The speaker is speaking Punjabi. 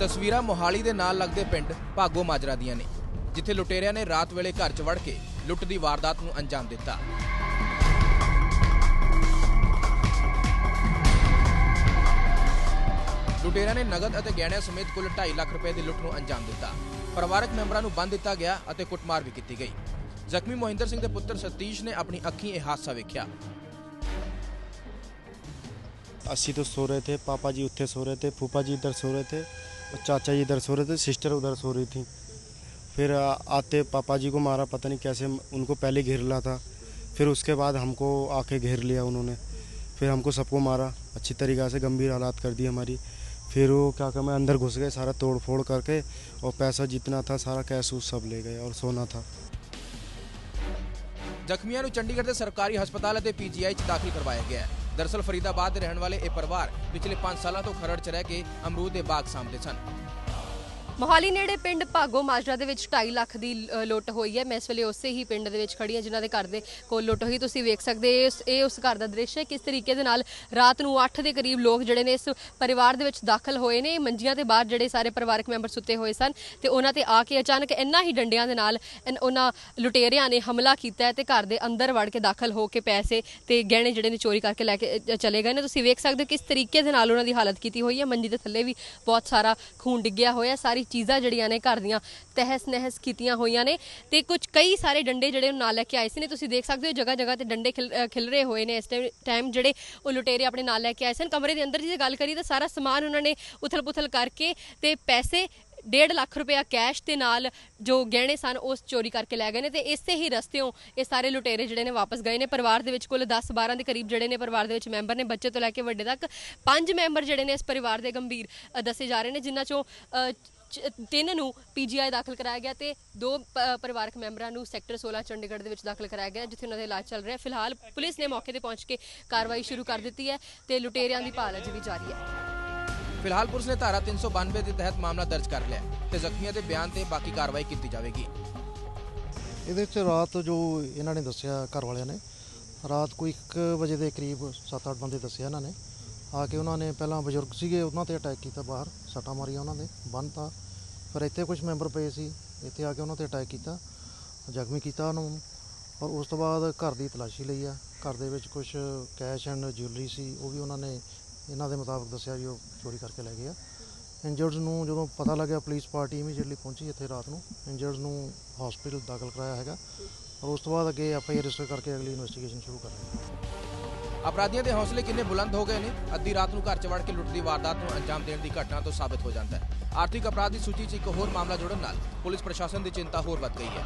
ਤਸਵੀਰਾਂ ਮੋਹਾਲੀ ਦੇ ਨਾਲ ਲੱਗਦੇ ਪਿੰਡ ਭਾਗੋ ਮਾਜਰਾ ਦੀਆਂ ਨੇ ਜਿੱਥੇ ਲੁਟੇਰਿਆਂ ਨੇ ਰਾਤ ਵੇਲੇ ਘਰ 'ਚ ਵੜ ਕੇ ਲੁੱਟ ਦੀ ਵਾਰਦਾਤ ਨੂੰ ਅੰਜਾਮ ਦਿੱਤਾ ਲੁਟੇਰਿਆਂ ਨੇ ਨਗਦ ਅਤੇ ਗਹਿਣਿਆਂ ਸਮੇਤ ਕੁੱਲ 2.5 ਲੱਖ ਰੁਪਏ ਦੀ ਲੁੱਟ ਨੂੰ ਅੰਜਾਮ ਦਿੱਤਾ ਪਰਿਵਾਰਕ ਮੈਂਬਰਾਂ ਨੂੰ ਬੰਦ ਦਿੱਤਾ ਗਿਆ ਅਤੇ ਕੁੱਟਮਾਰ ਵੀ ਕੀਤੀ ਗਈ ਜ਼ਖਮੀ ਮੋਹਿੰਦਰ ਸਿੰਘ ਦੇ ਪੁੱਤਰ ਸਤੀਸ਼ ਨੇ ਆਪਣੀ ਅੱਖੀਂ ਇਹ ਹਾਦਸਾ ਵੇਖਿਆ अस्सी तो सो रहे थे पापा जी उत्थे सो रहे थे फूफा जी इधर सो रहे थे और चाचा जी इधर सो रहे थे सिस्टर उधर सो रही थी फिर आ, आते पापा जी को मारा पता नहीं कैसे उनको पहले घेर लिया था फिर उसके बाद हमको आके घेर लिया उन्होंने फिर हमको सबको मारा अच्छी तरीक़ा से गंभीर हालात कर दी हमारी फिर वो क्या कहते हैं अंदर घुस गए सारा तोड़ फोड़ करके और पैसा जितना था सारा कैश उस सब ले गए और सोना था ਜ਼ਖਮੀਆਂ ਨੂੰ ਚੰਡੀਗੜ੍ਹ ਦੇ ਸਰਕਾਰੀ ਹਸਪਤਾਲ ਅਤੇ ਪੀਜੀਆਈ 'ਚ ਦਾਖਲ ਕਰਵਾਇਆ ਗਿਆ ਹੈ ਦਰਅਸਲ ਫਰੀਦਾਬਾਦ ਦੇ ਰਹਿਣ ਵਾਲੇ ਇਹ ਪਰਿਵਾਰ ਪਿਛਲੇ 5 ਸਾਲਾਂ ਤੋਂ ਖਰੜ 'ਚ ਰਹਿ ਕੇ ਅਮਰੂਦ ਦੇ ਬਾਗ ਸਾਂਭਦੇ ਸਨ। ਮੋਹਾਲੀ ਨੇੜੇ ਪਿੰਡ ਭਾਗੋ ਮਾਜਰਾ ਦੇ ਵਿੱਚ 2.5 ਲੱਖ ਦੀ ਲੁੱਟ ਹੋਈ ਹੈ। ਮੈਂ ਇਸ ਵੇਲੇ ਉਸੇ ਹੀ ਪਿੰਡ ਦੇ ਵਿੱਚ ਖੜੀ ਹਾਂ, ਜਿਨ੍ਹਾਂ ਦੇ ਘਰ ਦੇ ਕੋਲ ਲੁੱਟ ਹੋਈ। ਤੁਸੀਂ ਵੇਖ ਸਕਦੇ ਹੋ, ਇਹ ਉਸ ਘਰ ਦਾ ਦ੍ਰਿਸ਼ ਹੈ। ਕਿਸ ਤਰੀਕੇ ਦੇ ਨਾਲ ਰਾਤ ਨੂੰ 8 ਦੇ ਕਰੀਬ ਲੋਕ ਜਿਹੜੇ ਨੇ ਇਸ ਪਰਿਵਾਰ ਦੇ ਵਿੱਚ ਦਾਖਲ ਹੋਏ ਨੇ। ਮੰਜੀਆਂ ਦੇ ਬਾਹਰ ਜਿਹੜੇ ਸਾਰੇ ਪਰਿਵਾਰਕ ਮੈਂਬਰ ਸੁੱਤੇ ਹੋਏ ਸਨ ਤੇ ਉਹਨਾਂ ਤੇ ਆ ਕੇ ਅਚਾਨਕ ਇੰਨਾ ਹੀ ਡੰਡਿਆਂ ਦੇ ਨਾਲ ਉਹਨਾਂ ਲੁਟੇਰਿਆਂ ਨੇ ਹਮਲਾ ਕੀਤਾ ਹੈ ਤੇ ਘਰ ਦੇ ਅੰਦਰ ਵੜ ਕੇ ਦਾਖਲ ਹੋ ਕੇ ਪੈਸੇ ਤੇ ਗਹਿਣੇ ਜਿਹੜੇ ਨੇ ਚੋਰੀ ਕਰਕੇ ਲੈ ਕੇ ਚਲੇ ਗਏ ਨੇ। ਤੁਸੀਂ ਵੇਖ ਸਕਦੇ ਹੋ ਕਿਸ ਤਰੀਕੇ ਦੇ ਨਾਲ ਉਹਨਾਂ ਦੀ ਹਾਲਤ ਕੀਤੀ ਹੋਈ ਹੈ। ਮੰਜੀ ਦੇ ਥੱਲੇ ਵੀ ਬਹੁਤ ਸਾਰਾ ਖੂਨ ਡਿੱਗਿਆ ਹੋਇਆ ਸਾਰੀ ਚੀਜ਼ਾਂ ਜਿਹੜੀਆਂ ਨੇ ਘਰ ਦੀਆਂ ਤਹਿਸ ਨਹਿਸ ਕੀਤੀਆਂ ਹੋਈਆਂ ਨੇ ਤੇ ਕੁਝ ਕਈ ਸਾਰੇ ਡੰਡੇ ਜਿਹੜੇ ਉਹ ਨਾਲ ਲੈ ਕੇ ਆਏ ਸੀ ਨੇ। ਤੁਸੀਂ ਦੇਖ ਸਕਦੇ ਹੋ ਜਗ੍ਹਾ ਜਗ੍ਹਾ ਤੇ ਡੰਡੇ ਖਿਲ ਅ, ਖਿਲਰੇ ਹੋਏ ਨੇ ਇਸ ਟਾਈਮ ਜਿਹੜੇ ਉਹ ਲੁਟੇਰੇ ਆਪਣੇ ਨਾਲ ਲੈ ਕੇ ਆਏ ਸਨ। ਕਮਰੇ ਦੇ ਅੰਦਰ ਦੀ ਜੇ ਗੱਲ ਕਰੀ ਤਾਂ ਸਾਰਾ ਸਮਾਨ ਉਹਨਾਂ ਨੇ ਉਥਲ-ਪੁਥਲ ਕਰਕੇ ਤੇ ਪੈਸੇ 1.5 ਲੱਖ ਰੁਪਇਆ ਕੈਸ਼ ਦੇ ਨਾਲ ਜੋ ਗਹਿਣੇ ਸਨ ਉਸ ਚੋਰੀ ਕਰਕੇ ਲੈ ਗਏ ਨੇ ਤੇ ਇਸੇ ਹੀ ਰਸਤਿਓਂ ਇਹ ਸਾਰੇ ਲੁਟੇਰੇ ਜਿਹੜੇ ਨੇ ਵਾਪਸ ਗਏ ਨੇ। ਪਰਿਵਾਰ ਦੇ ਵਿੱਚ ਕੁੱਲ 10 12 ਦੇ ਕਰੀਬ ਜਿਹੜੇ ਨੇ ਪਰਿਵਾਰ ਦੇ ਵਿੱਚ ਮੈਂਬਰ ਨੇ। ਬੱਚੇ ਤੋਂ ਲੈ ਕੇ ਵੱਡੇ ਤੱਕ ਪੰਜ ਮੈਂਬਰ ਜਿਹੜੇ ਨੇ ਇਸ ਪਰਿਵਾਰ ਦੇ ਗੰਭੀਰ ਦੱਸੇ ਜਾ ਰਹੇ ਨੇ ਜਿਨ੍ਹਾਂ ਚੋਂ ਤਿੰਨ ਨੂੰ ਪੀਜੀਆਈ ਦਾਖਲ ਕਰਾਇਆ ਗਿਆ ਤੇ ਦੋ ਪਰਿਵਾਰਕ ਮੈਂਬਰਾਂ ਨੂੰ ਸੈਕਟਰ 16 ਚੰਡੀਗੜ੍ਹ ਦੇ ਵਿੱਚ ਦਾਖਲ ਕਰਾਇਆ ਗਿਆ ਜਿੱਥੇ ਉਹਨਾਂ ਦਾ ਇਲਾਜ ਚੱਲ ਰਿਹਾ ਹੈ। ਫਿਲਹਾਲ ਪੁਲਿਸ ਨੇ ਮੌਕੇ ਤੇ ਪਹੁੰਚ ਕੇ ਕਾਰਵਾਈ ਸ਼ੁਰੂ ਕਰ ਦਿੱਤੀ ਹੈ ਤੇ ਲੁਟੇਰਿਆਂ ਦੀ ਭਾਲ ਅਜੇ ਵੀ ਜਾਰੀ ਹੈ। ਫਿਲਹਾਲ ਪੁਲਿਸ ਨੇ ਧਾਰਾ 392 ਦੇ ਤਹਿਤ ਮਾਮਲਾ ਦਰਜ ਕਰ ਲਿਆ ਹੈ ਤੇ ਜ਼ਖਮੀਆਂ ਦੇ ਬਿਆਨ ਤੇ ਬਾਕੀ ਕਾਰਵਾਈ ਕੀਤੀ ਜਾਵੇਗੀ। ਇਹਦੇ ਵਿੱਚ ਰਾਤ ਜੋ ਇਹਨਾਂ ਨੇ ਦੱਸਿਆ ਘਰ ਵਾਲਿਆਂ ਨੇ ਰਾਤ ਕੋਈ 1 ਵਜੇ ਦੇ ਕਰੀਬ 7-8 ਬੰਦੇ ਦੱਸਿਆ ਇਹਨਾਂ ਨੇ। ਆ ਕੇ ਉਹਨਾਂ ਨੇ ਪਹਿਲਾਂ ਬਜ਼ੁਰਗ ਸੀਗੇ, ਉਹਨਾਂ ਤੇ ਅਟੈਕ ਕੀਤਾ ਬਾਹਰ, ਸੱਟਾਂ ਮਾਰੀਆਂ ਉਹਨਾਂ ਦੇ ਬੰਨਤਾ। ਫਿਰ ਇੱਥੇ ਕੁਝ ਮੈਂਬਰ ਪਏ ਸੀ, ਇੱਥੇ ਆ ਕੇ ਉਹਨਾਂ ਤੇ ਅਟੈਕ ਕੀਤਾ, ਜ਼ਖਮੀ ਕੀਤਾ ਉਹਨੂੰ ਔਰ ਉਸ ਤੋਂ ਬਾਅਦ ਘਰ ਦੀ ਤਲਾਸ਼ੀ ਲਈ ਆ। ਘਰ ਦੇ ਵਿੱਚ ਕੁਝ ਕੈਸ਼ ਐਂਡ ਜਿਊਲਰੀ ਸੀ, ਉਹ ਵੀ ਉਹਨਾਂ ਨੇ ਇਹਨਾਂ ਦੇ ਮੁਤਾਬਕ ਦੱਸਿਆ ਵੀ ਉਹ ਚੋਰੀ ਕਰਕੇ ਲੈ ਗਏ ਆ। ਇੰਜਰਡਸ ਨੂੰ ਜਦੋਂ ਪਤਾ ਲੱਗਿਆ ਪੁਲਿਸ ਪਾਰਟੀ ਇਮੀਡੀਏਟਲੀ ਪਹੁੰਚੀ ਇੱਥੇ ਰਾਤ ਨੂੰ ਇੰਜਰਡਸ ਨੂੰ ਹਸਪੀਟਲ ਦਾਖਲ ਕਰਾਇਆ ਹੈਗਾ। ਔਰ ਉਸ ਤੋਂ ਬਾਅਦ ਅੱਗੇ ਐਫ ਆਈ ਆਰ ਰਜਿਸਟਰ ਕਰਕੇ ਅਗਲੀ ਇਨਵੈਸਟੀਗੇਸ਼ਨ ਸ਼ੁਰੂ ਕਰਾਂਗੇ ਅਪਰਾਧੀਆਂ ਦੇ ਹੌਸਲੇ ਕਿੰਨੇ ਬੁਲੰਦ ਹੋ ਗਏ ਨੇ? ਅੱਧੀ ਰਾਤ ਨੂੰ ਘਰ 'ਚ ਵੜ ਕੇ ਲੁੱਟ ਦੀ ਵਾਰਦਾਤ ਨੂੰ ਅੰਜਾਮ ਦੇਣ ਦੀ ਘਟਨਾ ਤੋਂ ਸਾਬਤ ਹੋ ਜਾਂਦਾ ਹੈ। ਆਰਥਿਕ ਅਪਰਾਧ ਦੀ ਸੂਚੀ 'ਚ ਇੱਕ ਹੋਰ ਮਾਮਲਾ ਜੁੜਨ ਨਾਲ ਪੁਲਿਸ ਪ੍ਰਸ਼ਾਸਨ ਦੀ ਚਿੰਤਾ ਹੋਰ ਵੱਧ ਗਈ ਹੈ।